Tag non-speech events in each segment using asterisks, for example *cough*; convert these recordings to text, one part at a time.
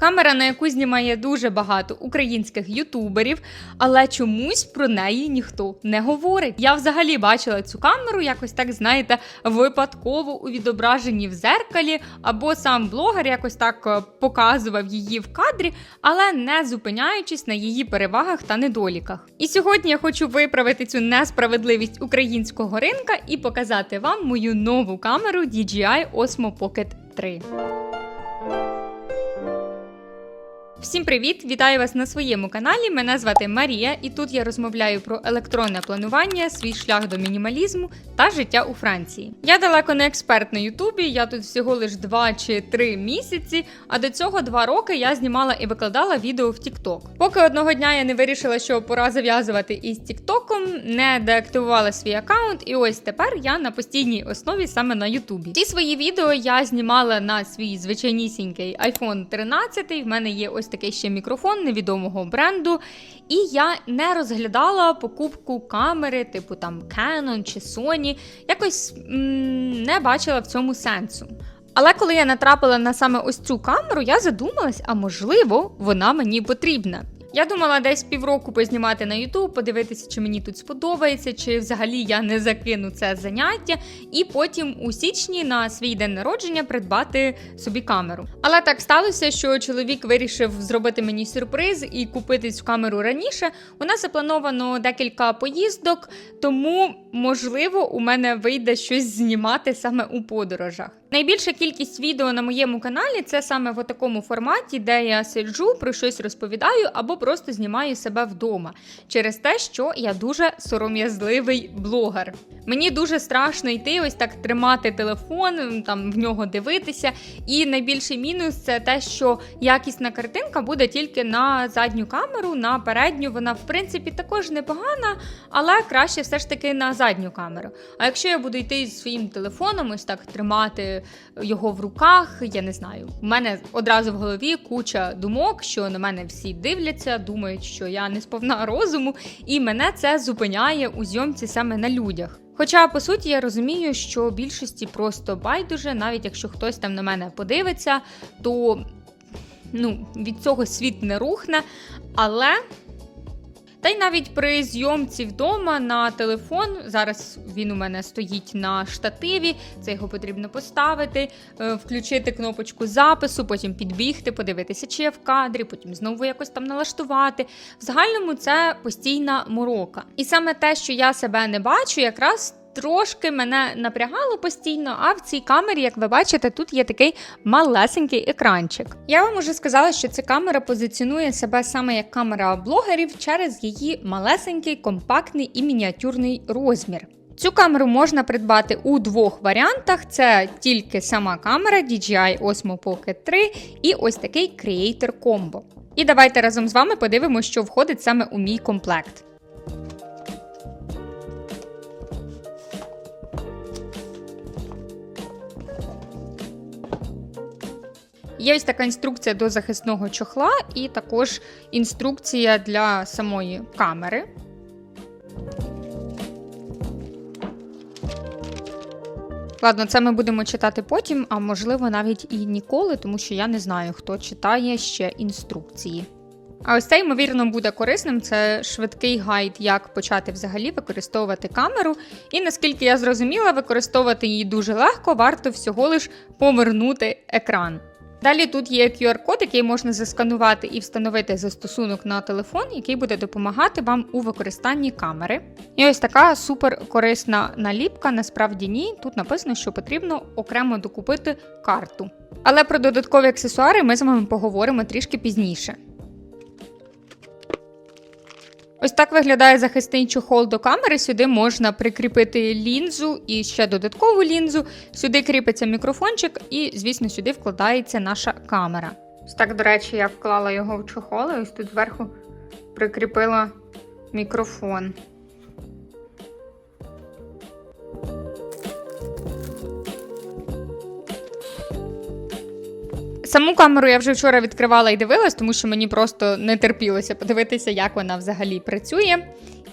Камера, на яку знімає дуже багато українських ютуберів, але чомусь про неї ніхто не говорить. Я взагалі бачила цю камеру, якось так знаєте, випадково у відображенні в зеркалі, або сам блогер якось так е, показував її в кадрі, але не зупиняючись на її перевагах та недоліках. І сьогодні я хочу виправити цю несправедливість українського ринка і показати вам мою нову камеру DJI Osmo Pocket 3. Всім привіт! Вітаю вас на своєму каналі. Мене звати Марія, і тут я розмовляю про електронне планування, свій шлях до мінімалізму та життя у Франції. Я далеко не експерт на Ютубі, я тут всього лиш 2 чи 3 місяці, а до цього 2 роки я знімала і викладала відео в TikTok. Поки одного дня я не вирішила, що пора зав'язувати із Тіктоком, не деактивувала свій аккаунт, і ось тепер я на постійній основі саме на Ютубі. Ці свої відео я знімала на свій звичайнісінький iPhone 13. В мене є ось такий ще мікрофон невідомого бренду. І я не розглядала покупку камери, типу там Canon чи Sony. Якось м- не бачила в цьому сенсу. Але коли я натрапила на саме ось цю камеру, я задумалась, а можливо, вона мені потрібна. Я думала десь півроку познімати на YouTube, подивитися, чи мені тут сподобається, чи взагалі я не закину це заняття, і потім у січні на свій день народження придбати собі камеру. Але так сталося, що чоловік вирішив зробити мені сюрприз і купити цю камеру раніше. У нас заплановано декілька поїздок, тому можливо у мене вийде щось знімати саме у подорожах. Найбільша кількість відео на моєму каналі це саме в такому форматі, де я сиджу, про щось розповідаю або просто знімаю себе вдома через те, що я дуже сором'язливий блогер. Мені дуже страшно йти, ось так тримати телефон, там в нього дивитися. І найбільший мінус це те, що якісна картинка буде тільки на задню камеру, на передню. Вона, в принципі, також непогана, але краще все ж таки на задню камеру. А якщо я буду йти зі своїм телефоном, ось так тримати його в руках, я не знаю. У мене одразу в голові куча думок, що на мене всі дивляться, думають, що я не сповна розуму, і мене це зупиняє у зйомці саме на людях. Хоча, по суті, я розумію, що більшості просто байдуже, навіть якщо хтось там на мене подивиться, то ну, від цього світ не рухне. Але. Та й навіть при зйомці вдома на телефон, зараз він у мене стоїть на штативі, це його потрібно поставити, е, включити кнопочку запису, потім підбігти, подивитися, чи я в кадрі, потім знову якось там налаштувати. В загальному це постійна морока. І саме те, що я себе не бачу, якраз. Трошки мене напрягало постійно, а в цій камері, як ви бачите, тут є такий малесенький екранчик. Я вам уже сказала, що ця камера позиціонує себе саме як камера блогерів через її малесенький, компактний і мініатюрний розмір. Цю камеру можна придбати у двох варіантах: це тільки сама камера DJI Osmo Pocket 3 і ось такий Creator Combo. І давайте разом з вами подивимося, що входить саме у мій комплект. Є ось така інструкція до захисного чохла, і також інструкція для самої камери. Ладно, це ми будемо читати потім, а можливо навіть і ніколи, тому що я не знаю, хто читає ще інструкції. А ось це, ймовірно, буде корисним. Це швидкий гайд, як почати взагалі використовувати камеру. І наскільки я зрозуміла, використовувати її дуже легко, варто всього лиш повернути екран. Далі тут є QR-код, який можна засканувати і встановити застосунок на телефон, який буде допомагати вам у використанні камери. І ось така супер корисна наліпка. Насправді ні. Тут написано, що потрібно окремо докупити карту. Але про додаткові аксесуари ми з вами поговоримо трішки пізніше. Ось так виглядає захисний чохол до камери. Сюди можна прикріпити лінзу і ще додаткову лінзу. Сюди кріпиться мікрофончик, і, звісно, сюди вкладається наша камера. Ось так, до речі, я вклала його в чохол, ось тут зверху прикріпила мікрофон. Саму камеру я вже вчора відкривала і дивилась, тому що мені просто не терпілося подивитися, як вона взагалі працює.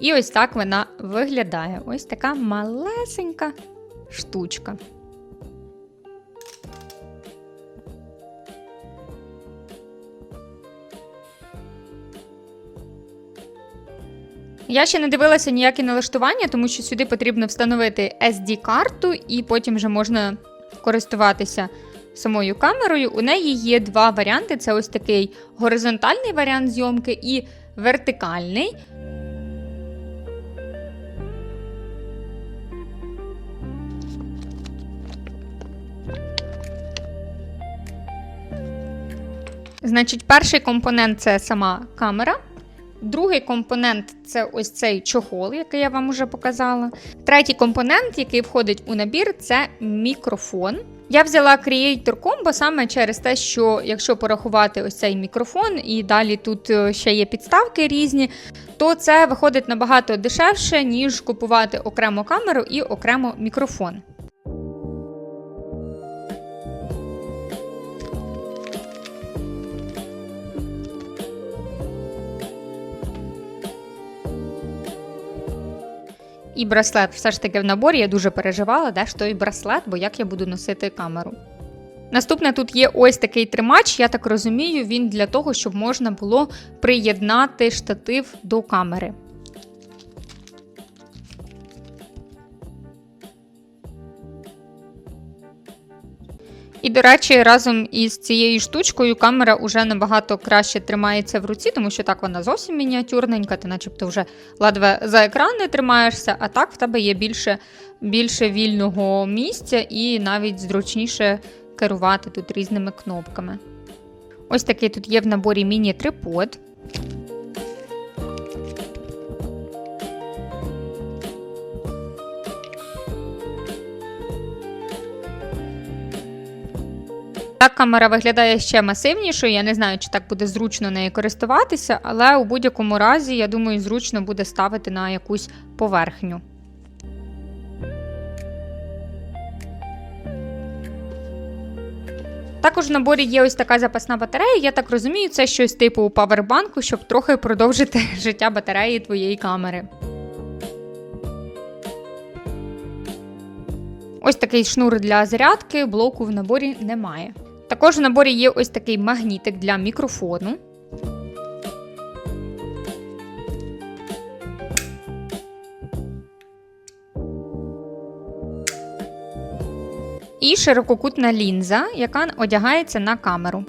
І ось так вона виглядає. Ось така малесенька штучка. Я ще не дивилася ніякі налаштування, тому що сюди потрібно встановити SD-карту, і потім вже можна користуватися самою камерою. У неї є два варіанти: це ось такий горизонтальний варіант зйомки і вертикальний. Значить, перший компонент це сама камера. Другий компонент це ось цей чохол, який я вам уже показала. Третій компонент, який входить у набір, це мікрофон. Я взяла Creator Combo саме через те, що якщо порахувати ось цей мікрофон, і далі тут е, ще є підставки різні, то це виходить набагато дешевше, ніж купувати окремо камеру і окремо мікрофон. І браслет все ж таки в наборі. Я дуже переживала, де ж той браслет, бо як я буду носити камеру. Наступне тут є ось такий тримач, я так розумію, він для того, щоб можна було приєднати штатив до камери. І, до речі, разом із цією штучкою камера вже набагато краще тримається в руці, тому що так вона зовсім мініатюрненька, ти начебто вже ледве за екран не тримаєшся, а так в тебе є більше, більше вільного місця і навіть зручніше керувати тут різними кнопками. Ось такий тут є в наборі міні-трипод. Так камера виглядає ще масивнішою. Я не знаю, чи так буде зручно нею користуватися, але у будь-якому разі, я думаю, зручно буде ставити на якусь поверхню. Також в наборі є ось така запасна батарея. Я так розумію, це щось типу павербанку, щоб трохи продовжити *laughs* життя батареї твоєї камери. Ось такий шнур для зарядки, блоку в наборі немає. Також в наборі є ось такий магнітик для мікрофону. І ширококутна лінза, яка одягається на камеру.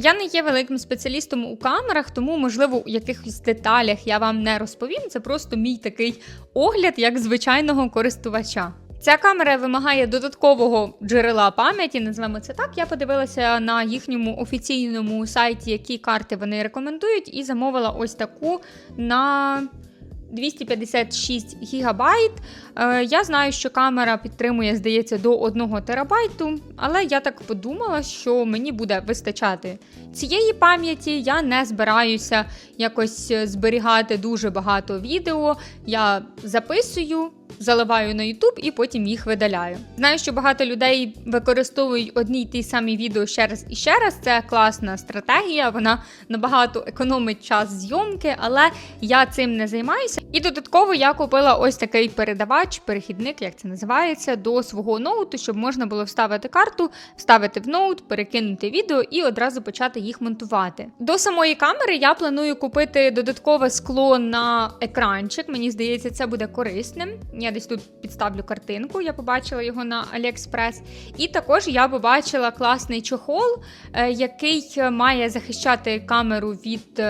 Я не є великим спеціалістом у камерах, тому, можливо, у якихось деталях я вам не розповім. Це просто мій такий огляд, як звичайного користувача. Ця камера вимагає додаткового джерела пам'яті, називаємо це так. Я подивилася на їхньому офіційному сайті, які карти вони рекомендують, і замовила ось таку на 256 гігабайт. Е, я знаю, що камера підтримує, здається, до 1 терабайту, але я так подумала, що мені буде вистачати цієї пам'яті. Я не збираюся якось зберігати дуже багато відео. Я записую. Заливаю на YouTube і потім їх видаляю. Знаю, що багато людей використовують одні й ті самі відео ще раз і ще раз. Це класна стратегія, вона набагато економить час зйомки, але я цим не займаюся. І додатково я купила ось такий передавач, перехідник, як це називається, до свого ноуту, щоб можна було вставити карту, вставити в ноут, перекинути відео і одразу почати їх монтувати. До самої камери я планую купити додаткове скло на екранчик. Мені здається, це буде корисним. Я десь тут підставлю картинку, я побачила його на AliExpress. І також я побачила класний чохол, е, який має захищати камеру від.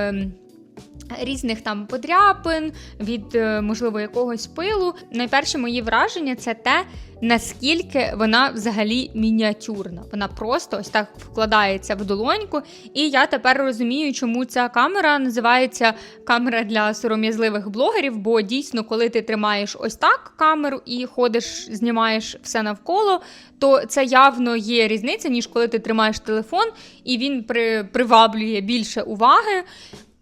Різних там подряпин, від, е, можливо, якогось пилу. Найперше мої враження це те, наскільки вона взагалі мініатюрна. Вона просто ось так вкладається в долоньку. І я тепер розумію, чому ця камера називається камера для сором'язливих блогерів. Бо дійсно, коли ти тримаєш ось так камеру і ходиш, знімаєш все навколо, то це явно є різниця, ніж коли ти тримаєш телефон і він при, приваблює більше уваги.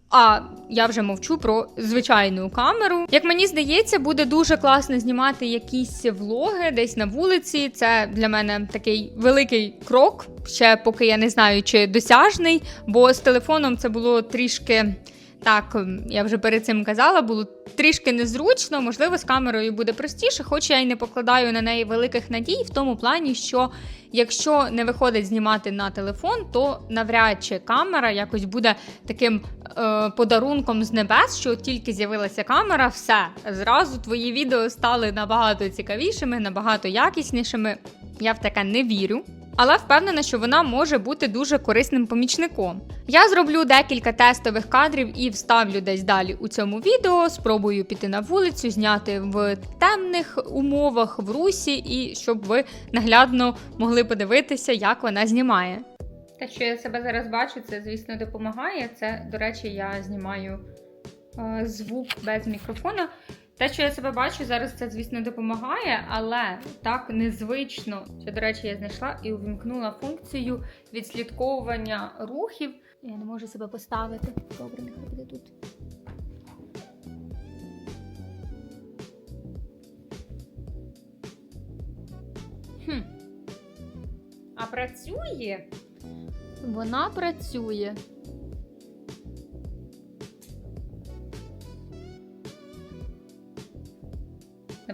А я вже мовчу про звичайну камеру. Як мені здається, буде дуже класно знімати якісь влоги десь на вулиці. Це для мене такий великий крок, ще поки я не знаю, чи досяжний, бо з телефоном це було трішки Так, я вже перед цим казала, було трішки незручно, можливо, з камерою буде простіше, хоч я й не покладаю на неї великих надій, в тому плані, що якщо не виходить знімати на телефон, то навряд чи камера якось буде таким е, подарунком з небес, що тільки з'явилася камера, все зразу твої відео стали набагато цікавішими, набагато якіснішими. Я в таке не вірю. Але впевнена, що вона може бути дуже корисним помічником. Я зроблю декілька тестових кадрів і вставлю десь далі у цьому відео. Спробую піти на вулицю, зняти в темних умовах в русі, і щоб ви наглядно могли подивитися, як вона знімає. Те, що я себе зараз бачу, це, звісно, допомагає. Це, до речі, я знімаю е, звук без мікрофона. Те, що я себе бачу, зараз це, звісно, допомагає, але так незвично. Що, до речі, я знайшла і увімкнула функцію відслідковування рухів. Я не можу себе поставити. Добре, нехай буде тут. Хм. А працює? Вона працює.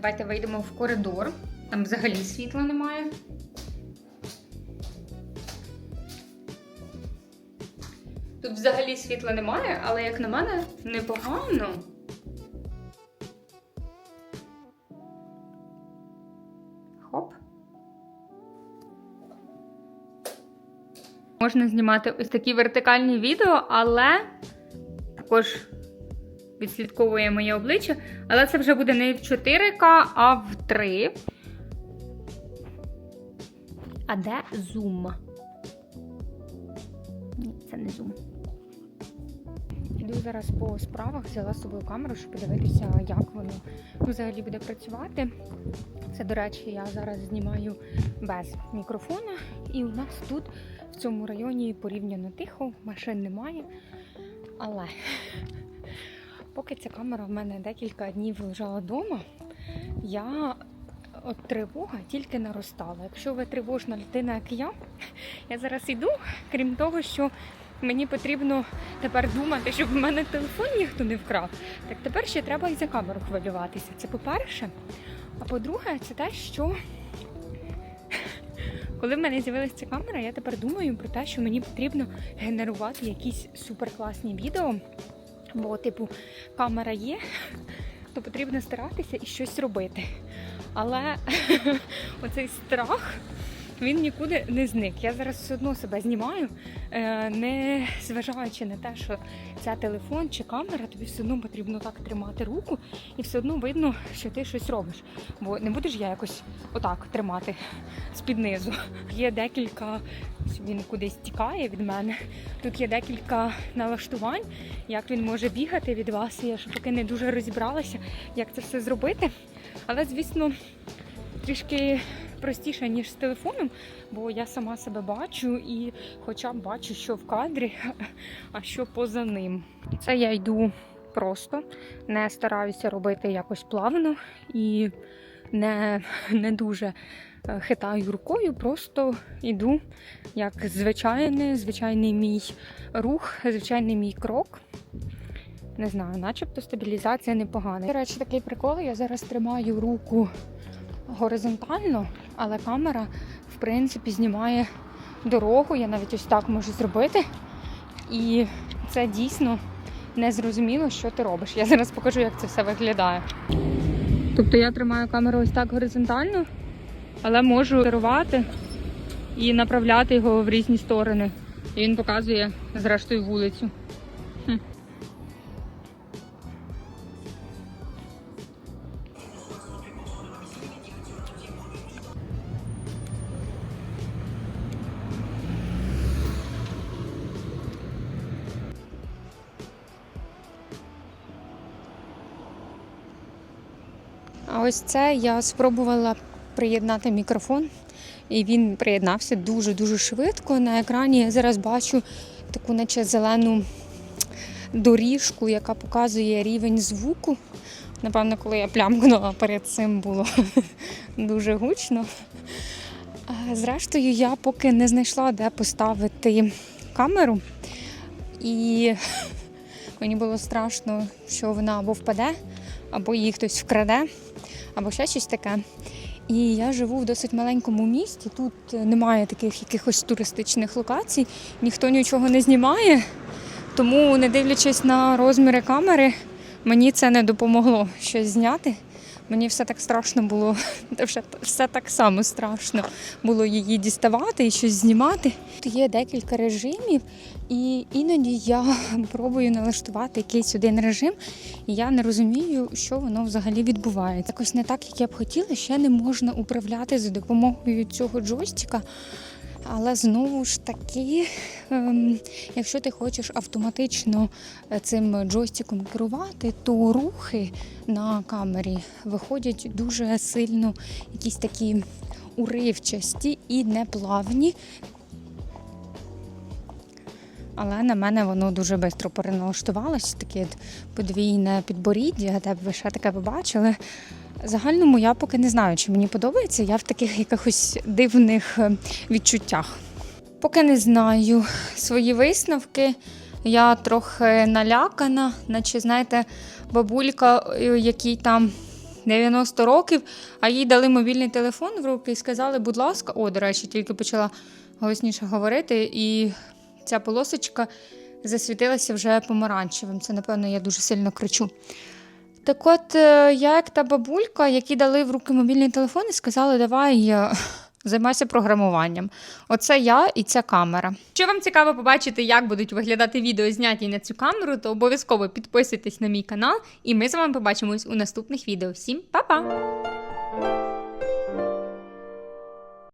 Давайте вийдемо в коридор. Там взагалі світла немає. Тут взагалі світла немає, але як на мене, непогано. Хоп. Можна знімати ось такі вертикальні відео, але також відслідковує моє обличчя. Але це вже буде не в 4К, а в 3. А де зум? Ні, це не зум. Іду зараз по справах, взяла з собою камеру, щоб подивитися, як воно взагалі буде працювати. Це, до речі, я зараз знімаю без мікрофона, і у нас тут в цьому районі порівняно тихо, машин немає. Але поки ця камера в мене декілька днів лежала вдома, я от тривога тільки наростала. Якщо ви тривожна людина, як я, *laughs* я зараз йду, крім того, що мені потрібно тепер думати, щоб в мене телефон ніхто не вкрав. Так тепер ще треба і за камеру хвилюватися. Це по-перше. А по-друге, це те, що *laughs* коли в мене з'явилася ця камера, я тепер думаю про те, що мені потрібно генерувати якісь суперкласні відео. Бо, типу, камера є, то потрібно старатися і щось робити. Але *laughs* оцей страх. Він нікуди не зник. Я зараз все одно себе знімаю, е, не зважаючи на те, що це телефон чи камера, тобі все одно потрібно так тримати руку, і все одно видно, що ти щось робиш. Бо не будеш я якось отак тримати з-під низу. Є декілька, він кудись тікає від мене. Тут є декілька налаштувань, як він може бігати від вас. Я ж поки не дуже розібралася, як це все зробити. Але, звісно, трішки простіше, ніж з телефоном, бо я сама себе бачу і хоча б бачу, що в кадрі, *laughs* а що поза ним. Це я йду просто, не стараюся робити якось плавно і не, не дуже е, хитаю рукою, просто йду як звичайний, звичайний мій рух, звичайний мій крок. Не знаю, начебто стабілізація непогана. До речі, такий прикол. Я зараз тримаю руку горизонтально, але камера, в принципі, знімає дорогу. Я навіть ось так можу зробити. І це дійсно незрозуміло, що ти робиш. Я зараз покажу, як це все виглядає. Тобто я тримаю камеру ось так горизонтально, але можу керувати і направляти його в різні сторони. І він показує, зрештою, вулицю. Хм. Ось це я спробувала приєднати мікрофон, і він приєднався дуже-дуже швидко. На екрані я зараз бачу таку, наче зелену доріжку, яка показує рівень звуку. Напевно, коли я плямкнула перед цим було *laughs* дуже гучно. Зрештою, я поки не знайшла, де поставити камеру. І *laughs* Мені було страшно, що вона або впаде, або її хтось вкраде, або ще щось таке. І я живу в досить маленькому місті. Тут немає таких якихось туристичних локацій, ніхто нічого не знімає. Тому, не дивлячись на розміри камери, мені це не допомогло щось зняти. Мені все так страшно було, *laughs* все так само страшно було її діставати і щось знімати. Тут є декілька режимів, і іноді я *laughs* пробую налаштувати якийсь один режим, і я не розумію, що воно взагалі відбувається. Якось не так, як я б хотіла, ще не можна управляти за допомогою цього джойстика. Але знову ж таки, ем, якщо ти хочеш автоматично е, цим джойстиком керувати, то рухи на камері виходять дуже сильно якісь такі уривчасті і неплавні. Але на мене воно дуже швидко переналаштувалося, таке подвійне підборіддя, де б ви ще таке побачили. Загальному я поки не знаю, чи мені подобається. Я в таких якихось дивних е, відчуттях. Поки не знаю свої висновки. Я трохи налякана, наче, знаєте, бабулька, е, якій там 90 років, а їй дали мобільний телефон в руки і сказали, будь ласка, о, до речі, тільки почала голосніше говорити, і ця полосочка засвітилася вже помаранчевим. Це, напевно, я дуже сильно кричу. Так от, е, я як та бабулька, які дали в руки мобільний телефон і сказали, давай е, *laughs* займайся програмуванням. Оце я і ця камера. Якщо вам цікаво побачити, як будуть виглядати відео, зняті на цю камеру, то обов'язково підписуйтесь на мій канал, і ми з вами побачимось у наступних відео. Всім па-па!